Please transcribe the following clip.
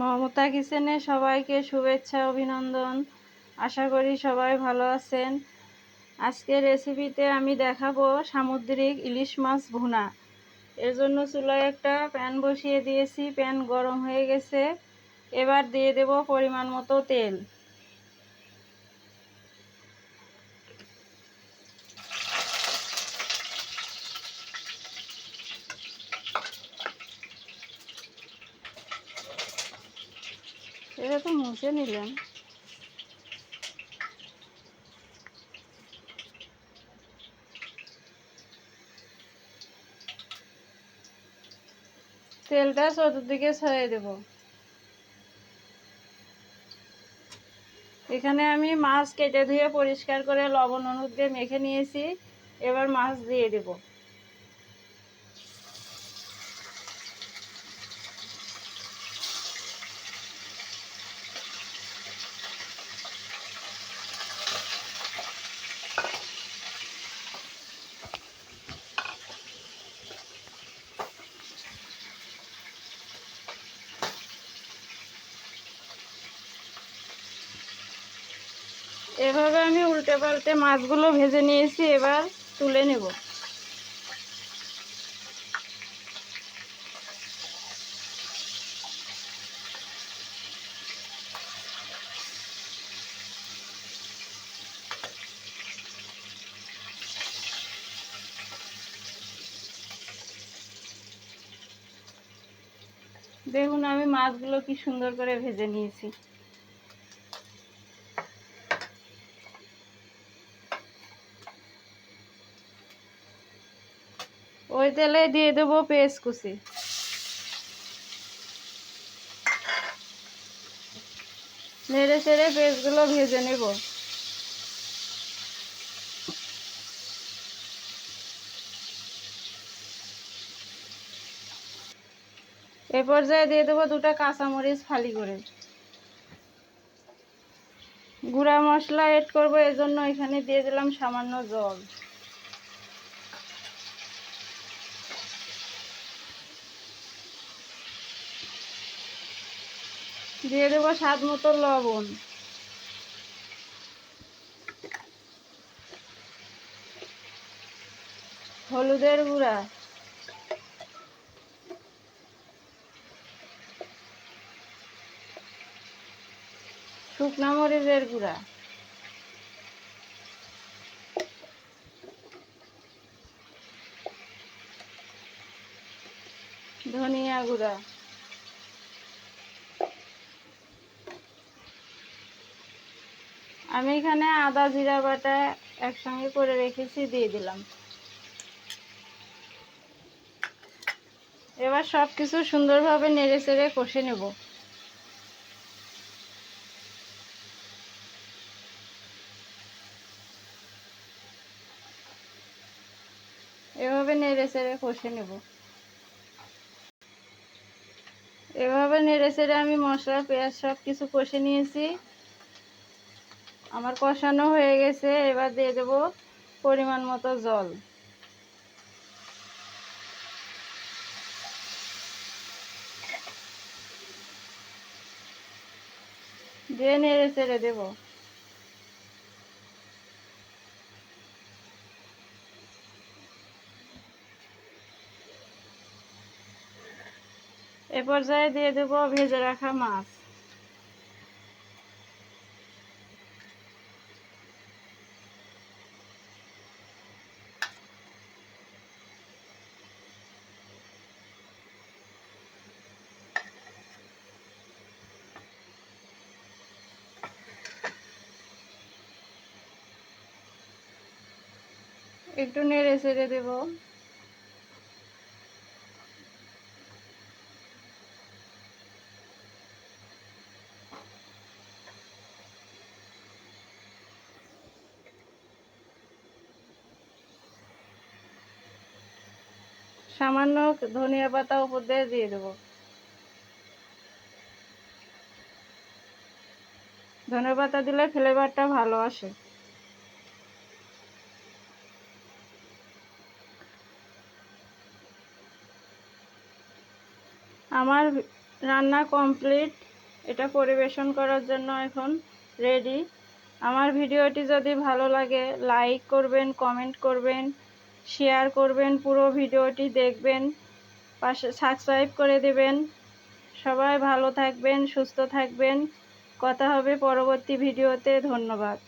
মমতা কিচেনে সবাইকে শুভেচ্ছা, অভিনন্দন। আশা করি সবাই ভালো আছেন। আজকে রেসিপিতে আমি দেখাবো সামুদ্রিক ইলিশ মাছ ভুনা। এর জন্য চুলায় একটা প্যান বসিয়ে দিয়েছি। প্যান গরম হয়ে গেছে। এবার দিয়ে দেব পরিমাণ মতো তেল। এটা তো মুছে নিলাম। তেলটা চতুর্দিকে ছড়িয়ে দেব। এখানে আমি মাছ কেটে ধুয়ে পরিষ্কার করে লবণ হলুদ দিয়ে মেখে নিয়েছি। এবার মাছ দিয়ে দেবো। এভাবে আমি উল্টে পাল্টে মাছগুলো ভেজে নিয়েছি, এবার তুলে নেব। দেখুন আমি মাছগুলো কি সুন্দর করে ভেজে নিয়েছি। ওই তেলে দিয়ে দেবো পেঁয়াজ কুচি। নেড়ে চেড়ে পেঁয়াজগুলো ভেজে নেব। এ পর্যায়ে দিয়ে দেবো দুটা কাঁচামরিচ ফালি করে। গুঁড়া মশলা এড করব, এজন্য এখানে দিয়ে দিলাম সামান্য জল। দিয়ে দেবো স্বাদ মতো লবণ। হলুদের গুঁড়া। শুকনা মরিচের গুঁড়া। ধনিয়া গুঁড়া। আমি এখানে আদা, জিরা বাটা একসঙ্গে করে রেখেছি, দিয়ে দিলাম। এবার সব কিছু সুন্দরভাবে নেড়ে চেড়ে কষে নেব। এভাবে নেড়ে চেড়ে কষে নেব। এভাবে নেড়ে চেড়ে আমি মশলা, পেঁয়াজ সব কিছু কষে নিয়েছি। আমার কষানো হয়ে গেছে, এবার দিয়ে দেব পরিমাণ মতো জল। দিয়ে নেড়ে চেড়ে দেবো। এ পর্যায়ে দিয়ে দেবো ভেজে রাখা মাছ। একটু নেড়ে ছেড়ে দেবো। সামান্য ধনিয়া পাতা উপর দিয়ে দিয়ে দেবো। ধনে পাতা দিলে ফ্লেভারটা ভালো আসে। আমার রান্না কমপ্লিট। এটা পরিবেশন করার জন্য এখন রেডি আমার ভিডিওটি যদি ভালো লাগে লাইক করবেন কমেন্ট করবেন শেয়ার করবেন, পুরো ভিডিওটি দেখবেন, পাশে সাবস্ক্রাইব করে দেবেন। সবাই ভালো থাকবেন, সুস্থ থাকবেন। কথা হবে পরবর্তী ভিডিওতে। ধন্যবাদ।